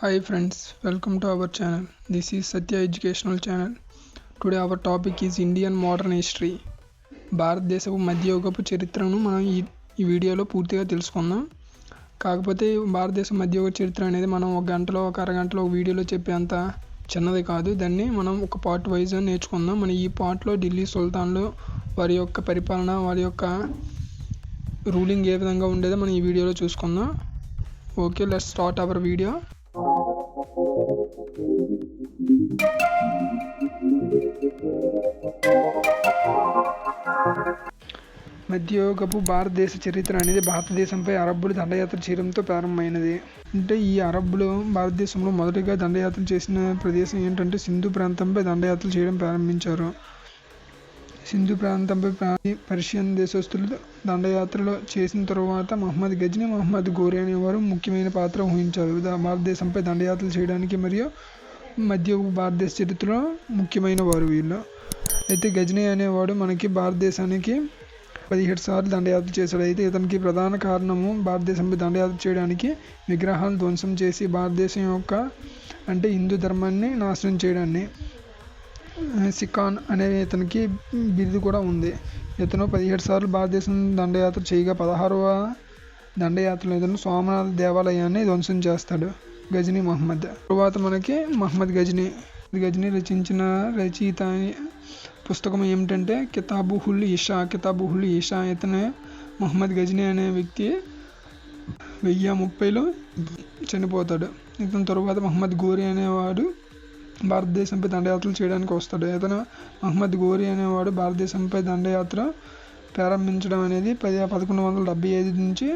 Hi friends, welcome to our channel. This is Satya Educational Channel. Today our topic is Indian modern history భారతదేశపు మధ్యయుగపు చరిత్రను మనం ఈ ఈ వీడియోలో పూర్తిగా తెలుసుకుందాం. కాకపోతే భారతదేశ మధ్యయుగ చరిత్ర అనేది మనం ఒక గంటలో ఒక అరగంటలో ఒక వీడియోలో చెప్పేంత చిన్నది కాదు. దాన్ని మనం ఒక పార్ట్ వైజ్ నేర్చుకుందాం. మన ఈ పార్ట్లో ఢిల్లీ సుల్తాన్లు వారి యొక్క పరిపాలన వారి యొక్క రూలింగ్ ఏ విధంగా ఉండేదో మనం ఈ వీడియోలో చూసుకుందాం. Okay let start our video మధ్యయుగపు భారతదేశ చరిత్ర అనేది భారతదేశంపై అరబ్బులు దండయాత్ర చేయడంతో ప్రారంభమైనది. అంటే ఈ అరబ్బులు భారతదేశంలో మొదటిగా దండయాత్ర చేసిన ప్రదేశం ఏంటంటే సింధు ప్రాంతంపై దండయాత్ర చేయడం ప్రారంభించారు. సింధు ప్రాంతంపై ప్రా- పర్షియన్ దేశస్తులు దండయాత్రలో చేసిన తరువాత మహమ్మద్ గజ్ని మహమ్మద్ అనే అనేవారు ముఖ్యమైన పాత్ర వహించారు. భారతదేశంపై దండయాత్రలు చేయడానికి మరియు మధ్య భారతదేశ చరిత్రలో ముఖ్యమైన వారు వీళ్ళు. అయితే గజనీ అనేవాడు మనకి భారతదేశానికి పదిహేడు సార్లు దండయాత్ర చేశాడు. అయితే ఇతనికి ప్రధాన కారణము భారతదేశంపై దండయాత్ర చేయడానికి విగ్రహాలను ధ్వంసం చేసి భారతదేశం యొక్క అంటే హిందూ ధర్మాన్ని నాశనం చేయడాన్ని. సికాన్ అనే ఇతనికి బిరుదు కూడా ఉంది. ఇతను పదిహేడు సార్లు భారతదేశం దండయాత్ర చేయగా పదహారవ దండయాత్రలో ఇతను సోమనాథ దేవాలయాన్ని ధ్వంసం చేస్తాడు గజనీ మహమ్మద్. తరువాత మనకి మహమ్మద్ గజనీ. గజనీ రచించిన రచయిత పుస్తకం ఏమిటంటే కితాబుహుల్ ఇషా. కితాబుహుల్ ఇషా ఇతనే మహమ్మద్ గజనీ అనే వ్యక్తి వెయ్యి ముప్పైలో చనిపోతాడు. ఇతని తరువాత మహమ్మద్ గోరి అనేవాడు భారతదేశంపై దండయాత్రలు చేయడానికి వస్తాడు. ఇతను మహమ్మద్ గోరి అనేవాడు భారతదేశంపై దండయాత్ర ప్రారంభించడం అనేది పది పదకొండు వందల డెబ్బై ఐదు నుంచి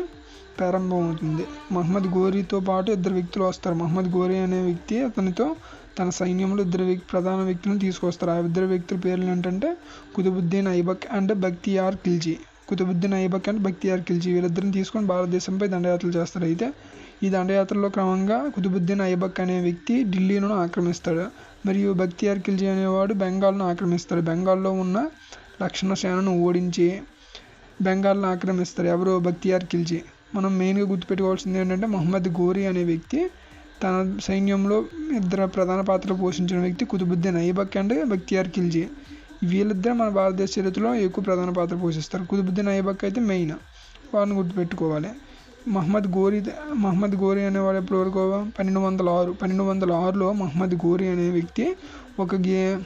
ప్రారంభమవుతుంది మహమ్మద్ గోరీతో పాటు ఇద్దరు వ్యక్తులు వస్తారు. మహమ్మద్ గోరీ అనే వ్యక్తి అతనితో తన సైన్యంలో ఇద్దరు వ్యక్తి ప్రధాన వ్యక్తులను తీసుకొస్తారు ఆ ఇద్దరు వ్యక్తుల పేర్లు ఏంటంటే కుతుబుద్దీన్ ఐబక్ అండ్ బక్తియార్ ఖిల్జీ. కుతుబుద్దీన్ ఐబక్ అండ్ బక్తియార్ ఖిల్జీ వీళ్ళిద్దరిని తీసుకొని భారతదేశంపై దండయాత్రలు చేస్తారు. అయితే ఈ దండయాత్రలో క్రమంగా కుతుబుద్దీన్ ఐబక్ అనే వ్యక్తి ఢిల్లీను ఆక్రమిస్తాడు. మరియు బక్తియార్ ఖిల్జీ అనేవాడు బెంగాల్ను ఆక్రమిస్తాడు. బెంగాల్లో ఉన్న లక్షణ సేనను ఓడించి బెంగాల్ను ఆక్రమిస్తారు ఎవరు బక్తియార్ ఖిల్జీ. మనం మెయిన్గా గుర్తుపెట్టుకోవాల్సింది ఏంటంటే మహమ్మద్ గోరీ అనే వ్యక్తి తన సైన్యంలో ఇద్దరు ప్రధాన పాత్ర పోషించిన వ్యక్తి కుతుబుద్దీన్ ఐబక్ అండ్ బక్తియార్ ఖిల్జీ. వీళ్ళిద్దరు మన భారతదేశ చరిత్రలో ఎక్కువ ప్రధాన పాత్ర పోషిస్తారు. కుతుబుద్దీన్ ఐబక్ అయితే మెయిన్. వారిని గుర్తుపెట్టుకోవాలి. మహమ్మద్ గోరి మహమ్మద్ గోరీ అనేవాడు ఎప్పుడు వరకు? పన్నెండు వందల ఆరు. పన్నెండు వందల ఆరులో మహమ్మద్ గోరీ అనే వ్యక్తి ఒక గి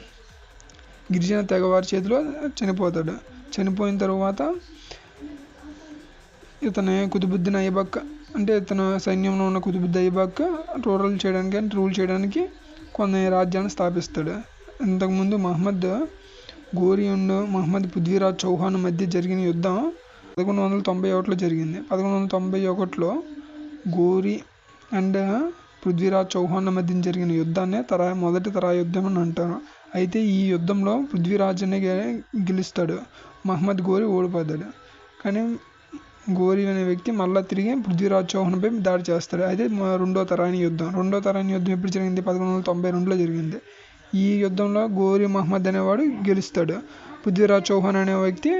గిరిజన తెగవారి చేతిలో చనిపోతాడు. చనిపోయిన తర్వాత ఇతని కుతుబుద్దీన్ ఐబక్ అంటే ఇతను సైన్యంలో ఉన్న కుతుబుద్దీన్ ఐబక్ రూరల్ చేయడానికి అంటే రూల్ చేయడానికి కొన్ని రాజ్యాన్ని స్థాపిస్తాడు. ఇంతకుముందు మహమ్మద్ గోరి ఉండు మహమ్మద్ పృథ్వీరాజ్ చౌహాన్ మధ్య జరిగిన యుద్ధం పదకొండు వందల తొంభై ఒకటిలో జరిగింది. పదకొండు వందల తొంభై ఒకటిలో గోరి అండ్ పృథ్వీరాజ్ చౌహాన్ మధ్య జరిగిన యుద్ధాన్ని తరా మొదటి తరా యుద్ధం అని అంటారు. అయితే ఈ యుద్ధంలో పృథ్వీరాజ్ అనే గెలుస్తాడు. మహమ్మద్ గోరి ఓడిపోతాడు. కానీ గోరి అనే వ్యక్తి మళ్ళీ తిరిగి పృథ్వీరాజ్ చౌహాన్పై దాడి చేస్తాడు. అయితే రెండో తరాని యుద్ధం. రెండో తరాని యుద్ధం ఎప్పుడు జరిగింది? పదకొండు వందల తొంభై రెండులో జరిగింది. ఈ యుద్ధంలో గోరి మహమ్మద్ అనేవాడు గెలుస్తాడు. పృథ్వీరాజ్ చౌహాన్ అనే వ్యక్తి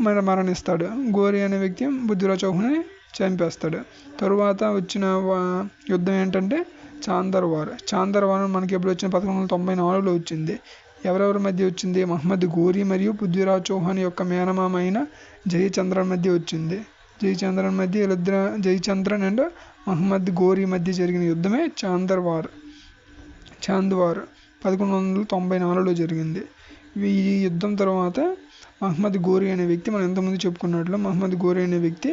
మర మరణిస్తాడు. గోరి అనే వ్యక్తి పృథ్వీరాజ్ చౌహాన్ని చంపేస్తాడు. తరువాత వచ్చిన యుద్ధం ఏంటంటే చాందర్ వార్. చాందర్ వార్ మనకి ఎప్పుడు వచ్చిన పదకొండు వందల తొంభై నాలుగులో వచ్చింది. ఎవరెవరి మధ్య వచ్చింది? మహమ్మద్ గోరి మరియు పృథ్వీరాజ్ చౌహాన్ యొక్క మేనమామ అయిన జయచంద్రన్ మధ్య వచ్చింది. జయచంద్రన్ మధ్య వీళ్ళిద్దరు జయచంద్రన్ అండ్ మహమ్మద్ గోరి మధ్య జరిగిన యుద్ధమే చాందర్ వార్. చాంద్ వార్ పదకొండు వందల తొంభై నాలుగులో జరిగింది. ఈ యుద్ధం తర్వాత మహమ్మద్ గోరి అనే వ్యక్తి మనం ఇంతకుముందు చెప్పుకున్నట్లు మహమ్మద్ గోరి అనే వ్యక్తి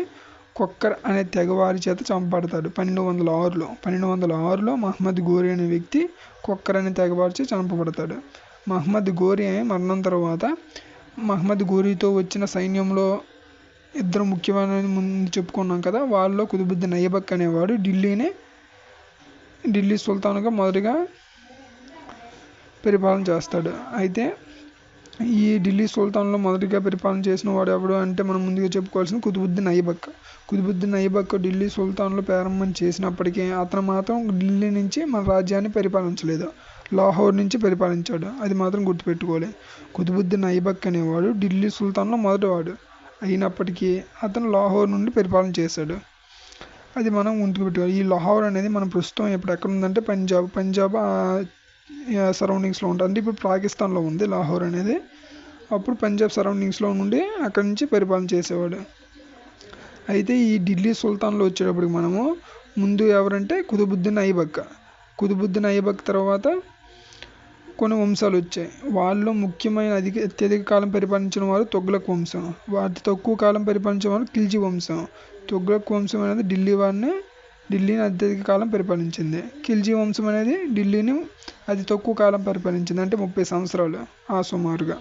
కొక్కర్ అనే తెగవారి చేత చంపబడతాడు. పన్నెండు వందల ఆరులో పన్నెండు వందల ఆరులో మహమ్మద్ గోరి అనే వ్యక్తి కొక్కర్ అనే తెగవారి చేత చంపబడతాడు. మహమ్మద్ గోరి మరణం తర్వాత మహమ్మద్ గోరీతో వచ్చిన సైన్యంలో ఇద్దరు ముఖ్యమైన ముందు చెప్పుకున్నాం కదా వాళ్ళలో కుతుబుద్దీన్ అయ్యబక్ అనేవాడు ఢిల్లీని ఢిల్లీ సుల్తాన్గా మొదటిగా పరిపాలన చేస్తాడు. అయితే ఈ ఢిల్లీ సుల్తాన్లో మొదటిగా పరిపాలన చేసిన వాడు ఎవడు అంటే మనం ముందుగా చెప్పుకోవాల్సిన కుతుబుద్దీన్ ఐబక్ కుతుబుద్దీన్ ఐబక్ ఢిల్లీ సుల్తాన్లో ప్రారంభం చేసినప్పటికీ అతను మాత్రం ఢిల్లీ నుంచి మన రాజ్యాన్ని పరిపాలించలేదు. లాహోర్ నుంచి పరిపాలించాడు. అది మాత్రం గుర్తుపెట్టుకోవాలి. కుతుబుద్దీన్ ఐబక్ అనేవాడు ఢిల్లీ సుల్తాన్లో మొదటివాడు. అయినప్పటికీ అతను లాహోర్ నుండి పరిపాలన చేశాడు. అది మనం గుర్తుకు పెట్టుకోవాలి. ఈ లాహోర్ అనేది మనం ప్రస్తుతం ఇప్పుడు ఎక్కడ ఉందంటే పంజాబ్. పంజాబ్ సరౌండింగ్స్లో ఉంటుంది. అంటే ఇప్పుడు పాకిస్తాన్లో ఉంది లాహోర్ అనేది. అప్పుడు పంజాబ్ సరౌండింగ్స్లో నుండి అక్కడి నుంచి పరిపాలన చేసేవాడు. అయితే ఈ ఢిల్లీ సుల్తాన్లో వచ్చేటప్పటికి మనము ముందు ఎవరంటే కుతుబుద్దీన్ ఐబక్ కుతుబుద్దీన్ ఐబక్ తర్వాత కొన్ని వంశాలు వచ్చాయి. వాళ్ళలో ముఖ్యమైన అధిక అత్యధిక కాలం పరిపాలించిన వారు తొగ్లక్ వంశం. అతి తక్కువ కాలం పరిపాలించిన వారు ఖిల్జీ వంశం. తొగ్లక్ వంశం అనేది ఢిల్లీ వారిని ఢిల్లీని అత్యధిక కాలం పరిపాలించింది. ఖిల్జీ వంశం అనేది ఢిల్లీని అతి తక్కువ కాలం పరిపాలించింది అంటే ముప్పై సంవత్సరాలు ఆ సుమారుగా.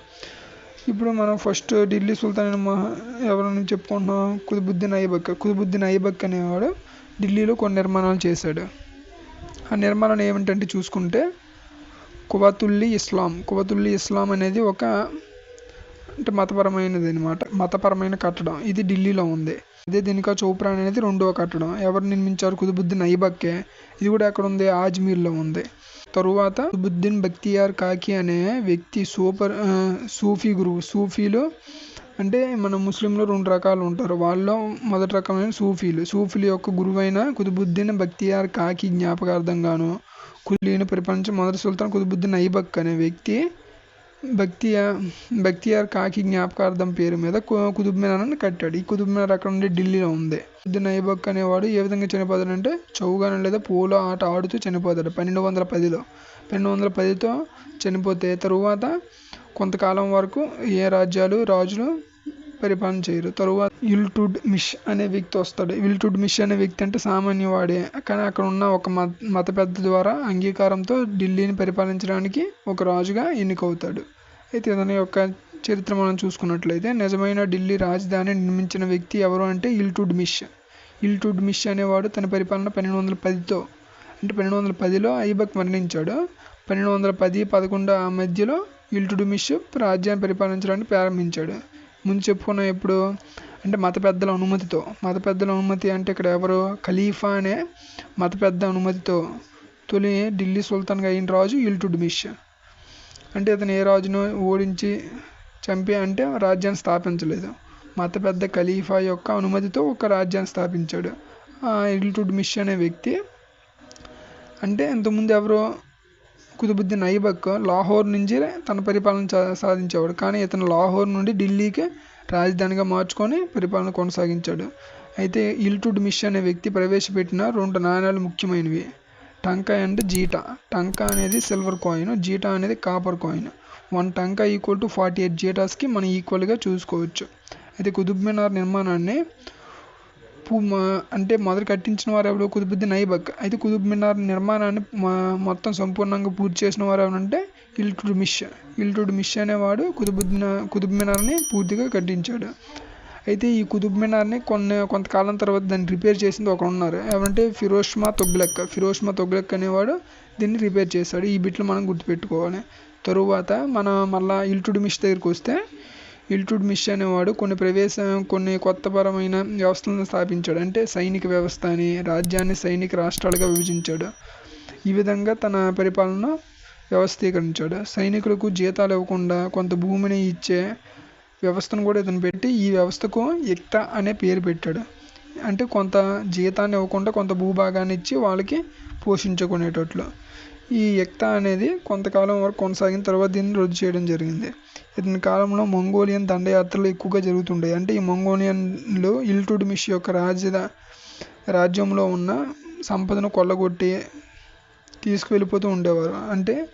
ఇప్పుడు మనం ఫస్ట్ ఢిల్లీ సుల్తాన్ మహా ఎవరని చెప్పుకుంటున్నాం? కుతుబుద్దీన్ ఐబక్ కుతుబుద్దీన్ ఐబక్ అనేవాడు ఢిల్లీలో కొన్ని నిర్మాణాలు చేశాడు. ఆ నిర్మాణం ఏమిటంటే చూసుకుంటే కువతుల్లి ఇస్లాం కువతుల్లి ఇస్లాం అనేది ఒక అంటే మతపరమైనది అనమాట మతపరమైన కట్టడం. ఇది ఢిల్లీలో ఉంది. అదే దినికా చోప్రా అనేది రెండవ కట్టడం. ఎవరు నిర్మించారు? కుతుబుద్దీన్ ఐబక్కే ఇది కూడా ఎక్కడ ఉంది ఆజ్మీర్లో ఉంది. తరువాత కుతుబుద్దీన్ బక్తియార్ కాకి అనే వ్యక్తి సూపర్ సూఫీ గురువు. సూఫీలు అంటే మన ముస్లింలు రెండు రకాలు ఉంటారు. వాళ్ళలో మొదటి రకమైన సూఫీలు. సూఫీల యొక్క గురువైన కుతుబుద్దీన్ బక్తియార్ కాకి జ్ఞాపకార్థంగాను కులీన ప్రపంచం మొదటి సుల్తాన్ కుతుబుద్దీన్ ఐబక్ అనే వ్యక్తి భక్తియా భక్తియార్ కాకి జ్ఞాపకార్థం పేరు మీద కుతుబ్ మినార్ని కట్టాడు. ఈ కుతుబ్ మినార్ అక్కడ ఉండే ఢిల్లీలో ఉంది. నైబక్ ఐబక్ అనేవాడు ఏ విధంగా చనిపోతాడు అంటే చౌగాన లేదా పూల ఆట ఆడుతూ చనిపోతాడు. పన్నెండు వందల పదిలో. పన్నెండు వందల పదితో చనిపోతే తరువాత కొంతకాలం వరకు ఏ రాజ్యాలు రాజులు పరిపాలన చేయరు. తరువాత ఇల్టుడ్ మిష్ అనే వ్యక్తి వస్తాడు. ఇల్టుడ్ మిష్ అనే వ్యక్తి అంటే సామాన్యవాడే. కానీ అక్కడ ఉన్న ఒక మత మత పెద్ద ద్వారా అంగీకారంతో ఢిల్లీని పరిపాలించడానికి ఒక రాజుగా ఎన్నికవుతాడు. అయితే ఇతని యొక్క చరిత్ర మనం చూసుకున్నట్లయితే నిజమైన ఢిల్లీ రాజధాని నిర్మించిన వ్యక్తి ఎవరు అంటే ఇల్టుడ్ మిష్. ఇల్టుడ్ మిష్ అనేవాడు తన పరిపాలన పన్నెండు వందల పదితో అంటే పన్నెండు వందల పదిలో ఐబక్ మరణించాడు. పన్నెండు వందల పది పదకొండు ఆ మధ్యలో ఇల్టుడ్ మిష్ రాజ్యాన్ని పరిపాలించడానికి ప్రారంభించాడు. ముందు చెప్పుకున్నాం ఎప్పుడు? అంటే మత పెద్దల అనుమతితో. మత పెద్దల అనుమతి అంటే ఇక్కడ ఎవరు? ఖలీఫా అనే మత పెద్ద అనుమతితో. తొలి ఢిల్లీ సుల్తాన్గా అయిన రాజు ఇల్టుడ్మిష్ అంటే ఇతను ఏ రాజును ఓడించి చంపి అంటే రాజ్యాన్ని స్థాపించలేదు. మత పెద్ద ఖలీఫా యొక్క అనుమతితో ఒక రాజ్యాన్ని స్థాపించాడు. ఆ ఇల్టుడ్మిష్ అనే వ్యక్తి. అంటే ఇంతకుముందు ఎవరో? కుతుబుద్దీన్ ఐబక్ లాహోర్ నుంచి తన పరిపాలన సాధించేవాడు. కానీ ఇతను లాహోర్ నుండి ఢిల్లీకి రాజధానిగా మార్చుకొని పరిపాలన కొనసాగించాడు. అయితే ఇల్టుడ్ మిష్ అనే వ్యక్తి ప్రవేశపెట్టిన రెండు నాణ్యాలు ముఖ్యమైనవి. టంకా అండ్ జీటా. టంకా అనేది సిల్వర్ కాయిన్ జీటా అనేది copper coin. One tanka equal to forty eight జీటాస్కి మనం ఈక్వల్గా చూసుకోవచ్చు. అయితే కుతుబ్ మినార్ నిర్మాణాన్ని అంటే మొదటి కట్టించిన వారు ఎవరు కుతుబుద్దీన్ ఐబక్ అయితే కుతుబ్ మినార్ నిర్మాణాన్ని మొత్తం సంపూర్ణంగా పూర్తి చేసిన వారు ఎవరంటే ఇల్టుడ్ మిష్. ఇల్టుడ్ మిష్ అనేవాడు కుతుబుద్దీన్ కుతుబ్ మినార్ని పూర్తిగా కట్టించాడు. అయితే ఈ కుతుబ్ మినార్ని కొన్ని కొంతకాలం తర్వాత దాన్ని రిపేర్ చేసింది ఒకరు ఉన్నారు ఎవరంటే ఫిరోష్మా తొగ్లక్ ఫిరోష్మా తొగ్లక్ అనేవాడు దీన్ని రిపేర్ చేశాడు. ఈ బిట్లు మనం గుర్తుపెట్టుకోవాలి. తరువాత మనం మళ్ళీ ఇల్టుడ్ మిష్ దగ్గరికి వస్తే ఇల్టుడ్ మిష్ అనేవాడు కొన్ని ప్రవేశ కొన్ని కొత్తపరమైన వ్యవస్థలను స్థాపించాడు. అంటే సైనిక వ్యవస్థ అని రాజ్యాన్ని సైనిక రాష్ట్రాలుగా విభజించాడు. ఈ విధంగా తన పరిపాలన వ్యవస్థీకరించాడు. సైనికులకు జీతాలు ఇవ్వకుండా కొంత భూమిని ఇచ్చే వ్యవస్థను కూడా ఇతను పెట్టి ఈ వ్యవస్థకు ఎక్త అనే పేరు పెట్టాడు. అంటే కొంత జీతాన్ని ఇవ్వకుండా కొంత భూభాగాన్ని ఇచ్చి వాళ్ళకి పోషించుకునేటట్లు. ఈ ఎక్త అనేది కొంతకాలం వరకు కొనసాగిన తర్వాత దీన్ని రద్దు చేయడం జరిగింది. ఇతని కాలంలో మంగోలియన్ దండయాత్రలు ఎక్కువగా జరుగుతుంటాయి అంటే ఈ మంగోలియన్లు ఇల్టుడ్మిష్ యొక్క రాజ్య రాజ్యంలో ఉన్న సంపదను కొల్లగొట్టి తీసుకువెళ్ళిపోతూ ఉండేవారు. అంటే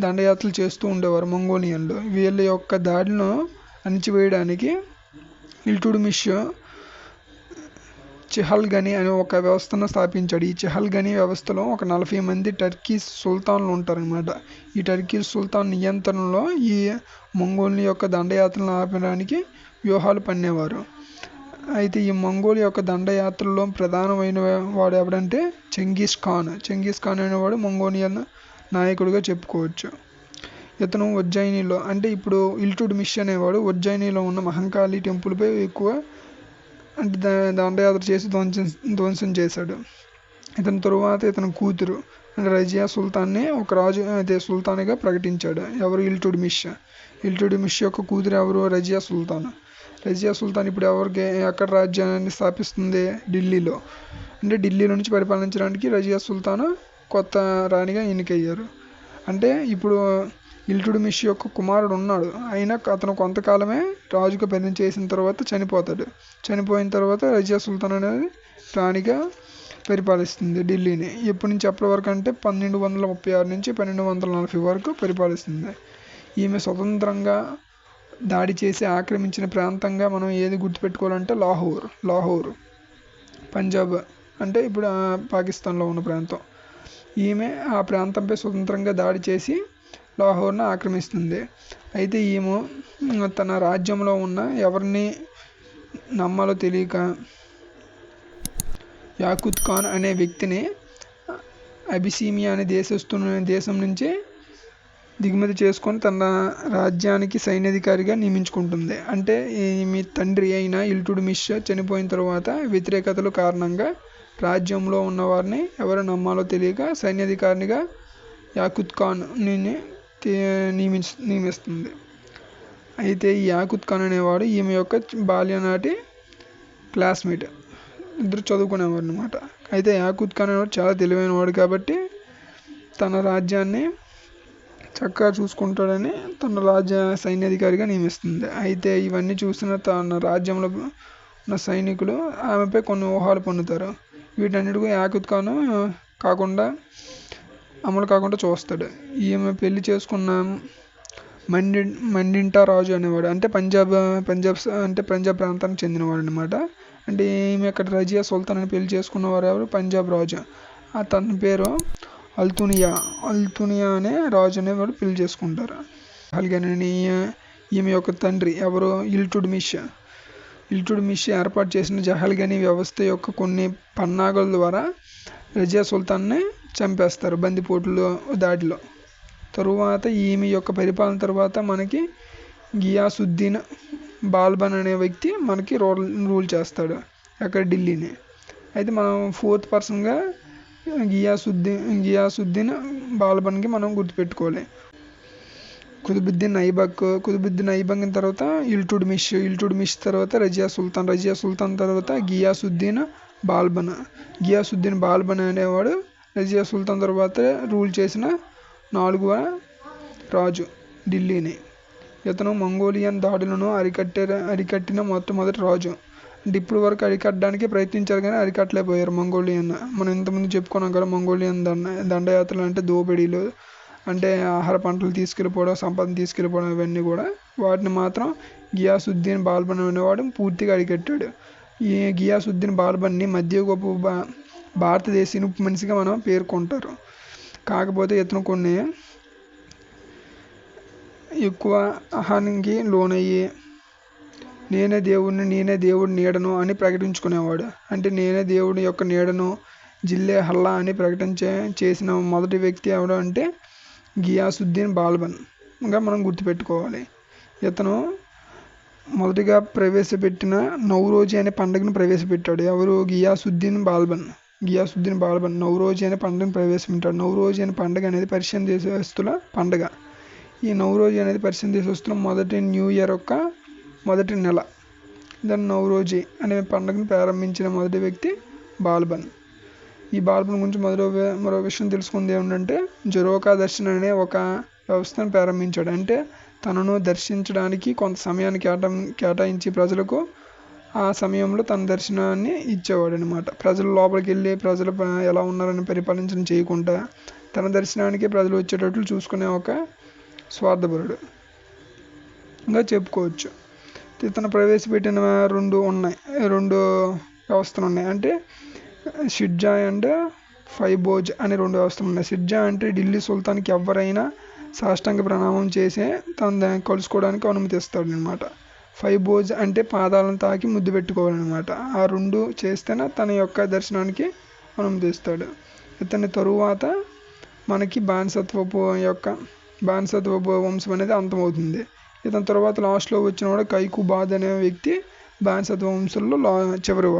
దండయాత్రలు చేస్తూ ఉండేవారు మంగోలియన్లు. వీళ్ళ యొక్క దాడిను అణిచివేయడానికి ఇల్టుడ్మిష్ చిహల్ గని అనే ఒక వ్యవస్థను స్థాపించాడు. ఈ చిహల్ గని వ్యవస్థలో ఒక నలభై మంది టర్కీ సుల్తాన్లు ఉంటారనమాట ఈ టర్కీ సుల్తాన్ నియంత్రణలో ఈ మంగోల్ని యొక్క దండయాత్రలను ఆపడానికి వ్యూహాలు పన్నేవారు. అయితే ఈ మంగోల్ యొక్క దండయాత్రలో ప్రధానమైన వాడు ఎవడంటే చెంగీస్ ఖాన్. చెంగీస్ ఖాన్ అనేవాడు మంగోలియన్ నాయకుడిగా చెప్పుకోవచ్చు. ఇతను ఉజ్జయినిలో అంటే ఇప్పుడు ఇల్టుడ్ మిష్ అనేవాడు ఉజ్జయినిలో ఉన్న మహంకాళి టెంపుల్పై ఎక్కువ అంటే దండయాత్ర చేసి ధ్వంసం ధ్వంసం చేశాడు. ఇతని తరువాత ఇతని కూతురు అంటే రజియా సుల్తాన్ని ఒక రాజు అదే సుల్తాన్గా ప్రకటించాడు. ఎవరు? ఇల్టుడ్ మిష్ ఇల్టుడ్ మిష్ యొక్క కూతురు ఎవరు? రజియా సుల్తాన్. రజియా సుల్తాన్ ఇప్పుడు ఎవరికి ఎక్కడ రాజ్యాన్ని స్థాపిస్తుంది? ఢిల్లీలో. అంటే ఢిల్లీలో నుంచి పరిపాలించడానికి రజియా సుల్తాన్ కొత్త రాణిగా ఎన్నికయ్యారు. అంటే ఇప్పుడు ఇల్టుడ్మిష్ యొక్క కుమారుడు ఉన్నాడు. అయినా అతను కొంతకాలమే రాజుగా పని చేసిన తర్వాత చనిపోతాడు. చనిపోయిన తర్వాత రజియా సుల్తాన్ అనేది రాణిగా పరిపాలిస్తుంది ఢిల్లీని. ఎప్పటి నుంచి ఎప్పటి వరకు అంటే పన్నెండు వందల ముప్పై ఆరు నుంచి పన్నెండు వందల నలభై వరకు పరిపాలిస్తుంది. ఈమె స్వతంత్రంగా దాడి చేసి ఆక్రమించిన ప్రాంతంగా మనం ఏది గుర్తుపెట్టుకోవాలంటే లాహోర్ లాహోర్ పంజాబ్ అంటే ఇప్పుడు పాకిస్తాన్లో ఉన్న ప్రాంతం. ఈమె ఆ ప్రాంతంపై స్వతంత్రంగా దాడి చేసి లాహోర్ను ఆక్రమిస్తుంది. అయితే ఈమె తన రాజ్యంలో ఉన్న ఎవరిని నమ్మాలో తెలియక యాకుత్ ఖాన్ అనే వ్యక్తిని అబిసీమియా అనే దేశస్తున్న దేశం నుంచి దిగుమతి చేసుకొని తన రాజ్యానికి సైన్యాధికారిగా నియమించుకుంటుంది. అంటే మీ తండ్రి అయిన ఇల్టుడ్మిష్ చనిపోయిన తర్వాత వ్యతిరేకతల కారణంగా రాజ్యంలో ఉన్నవారిని ఎవరు నమ్మాలో తెలియక సైన్యాధికారినిగా యాకుత్ ఖాన్ నియమించ నియమిస్తుంది. అయితే ఈ యాకుత్ ఖాన్ అనేవాడు ఈమె యొక్క బాల్యనాటి క్లాస్మేట్. ఇద్దరు చదువుకునేవారు అనమాట అయితే యాకుత్ ఖాన్ అనేవాడు చాలా తెలివైన వాడు కాబట్టి తన రాజ్యాన్ని చక్కగా చూసుకుంటాడని తన రాజ్య సైన్యాధికారిగా నియమిస్తుంది. అయితే ఇవన్నీ చూసిన తన రాజ్యంలో ఉన్న సైనికులు ఆమెపై కొన్ని ఊహాలు పొందుతారు. వీటన్నిటికీ యాకుత్ ఖాన్ కాకుండా అమలు కాకుండా చూస్తాడు. ఈమె పెళ్ళి చేసుకున్న మండి మండింటా రాజు అనేవాడు. అంటే పంజాబ్ పంజాబ్ అంటే పంజాబ్ ప్రాంతానికి చెందినవాడు అనమాట అంటే ఈమె ఇక్కడ రజియా సుల్తాన్ అని పెళ్ళి చేసుకున్నవారు ఎవరు? పంజాబ్ రాజు. అతని పేరు అల్తునియా. అల్తునియా అనే రాజు అనేవాడు పెళ్ళి చేసుకుంటారు. అలాగేనండి ఈమె యొక్క తండ్రి ఎవరు? ఇల్టుడ్ మిష్. ఇల్టుడ్ మిష్ ఏర్పాటు చేసిన జహల్గని వ్యవస్థ యొక్క కొన్ని పన్నాగల ద్వారా రజియా సుల్తాన్ని చంపేస్తారు బందిపోటులో దాడిలో. తరువాత ఈమె యొక్క పరిపాలన తర్వాత మనకి గియాసుద్దీన్ బాల్బన్ అనే వ్యక్తి మనకి రూల్ రూల్ చేస్తాడు అక్కడ ఢిల్లీని. అయితే మనం ఫోర్త్ పర్సన్గా గియాసుద్దీన్ గియాసుద్దీన్ బాల్బన్కి మనం గుర్తుపెట్టుకోవాలి. కుతుబుద్దీన్ ఐబక్ కుతుబుద్దీన్ ఐబక్ తర్వాత ఇల్టుడ్మిష్ ఇల్టుడ్మిష్ తర్వాత రజియా సుల్తాన్ రజియా సుల్తాన్ తర్వాత గియాసుద్దీన్ బాల్బన్. గియాసుద్దీన్ బాల్బన్ అనేవాడు రజియా సుల్తాన్ తర్వాత రూల్ చేసిన నాలుగవ రాజు ఢిల్లీని. ఇతను మంగోలియన్ దాడులను అరికట్టే అరికట్టిన మొట్టమొదటి రాజు. అంటే ఇప్పుడు వరకు అరికట్టడానికి ప్రయత్నించారు కానీ అరికట్టలేకపోయారు మంగోలియన్. మనం ఇంతకుముందు చెప్పుకున్నాం కదా మంగోలియన్ దండ దండయాత్రలు అంటే దోపిడీలు అంటే ఆహార పంటలు తీసుకెళ్ళిపోవడం సంపదను తీసుకెళ్ళిపోవడం ఇవన్నీ కూడా. వాటిని మాత్రం గియాసుద్దీన్ బాల్బన్ అనేవాడు పూర్తిగా అరికట్టాడు. ఈ గియాసుద్దీన్ బాల్బన్ని మధ్యగొప్ప భా భారతదేశ ఇనుపు మనిషిగా మనం పేర్కొంటారు. కాకపోతే ఇతను కొన్ని ఎక్కువ అహానికి లోనయ్యి నేనే దేవుడిని నేనే దేవుడి నీడను అని ప్రకటించుకునేవాడు. అంటే నేనే దేవుడి యొక్క నీడను జిల్లే హల్లా అని ప్రకటించే చేసిన మొదటి వ్యక్తి ఎవడు అంటే గియాసుద్దీన్ బాల్బన్గా మనం గుర్తుపెట్టుకోవాలి. ఇతను మొదటిగా ప్రవేశపెట్టిన నౌరోజీ అనే పండుగను ప్రవేశపెట్టాడు. ఎవరు? గియాసుద్దీన్ బాల్బన్. గియాసుద్దీన్ బాల్బన్ నౌరోజీ అనే పండుగను ప్రవేశపెట్టాడు. నౌరోజీ అనే పండుగ అనేది పర్షియన్ దేశస్తుల పండుగ. ఈ నౌరోజీ అనేది పర్షియన్ దేశస్తుల మొదటి న్యూ ఇయర్ యొక్క మొదటి నెల. దాన్ని నౌరోజీ అనే పండుగను ప్రారంభించిన మొదటి వ్యక్తి బాల్బన్. ఈ బాల్బన్ గురించి మరో మరో విషయం తెలుసుకుంది ఏమిటంటే జరోకా దర్శన్ అనే ఒక వ్యవస్థను ప్రారంభించాడు. అంటే తనను దర్శించడానికి కొంత సమయాన్ని కేటా కేటాయించి ప్రజలకు ఆ సమయంలో తన దర్శనాన్ని ఇచ్చేవాడు అనమాట ప్రజలు లోపలికి వెళ్ళి ప్రజలు ఎలా ఉన్నారని పరిపాలించడం చేయకుండా తన దర్శనానికి ప్రజలు వచ్చేటట్లు చూసుకునే ఒక స్వార్థపరుడు. ఇంకా చెప్పుకోవచ్చు. తన ప్రవేశపెట్టిన రెండు ఉన్నాయి రెండు వ్యవస్థలు ఉన్నాయి. అంటే షిడ్జా అండ్ ఫైబోజ్ అనే రెండు వ్యవస్థలు ఉన్నాయి. షిడ్జా అంటే ఢిల్లీ సుల్తాన్కి ఎవరైనా సాష్టాంగ ప్రణామం చేసే తన దాన్ని కలుసుకోవడానికి అనుమతిస్తాడు అనమాట ఫైబోజ్ అంటే పాదాలను తాకి ముద్దు పెట్టుకోవాలన్నమాట. ఆ రెండు చేస్తేనే తన యొక్క దర్శనానికి అనుమతిస్తాడు. ఇతని తరువాత మనకి బానిసత్వపు యొక్క బానిసత్వపు వంశం అనేది అంతమవుతుంది. ఇతని తర్వాత లాస్ట్లో వచ్చిన వాడు కైకు బాద్ అనే వ్యక్తి బానిసత్వ వంశంలో లా చివరి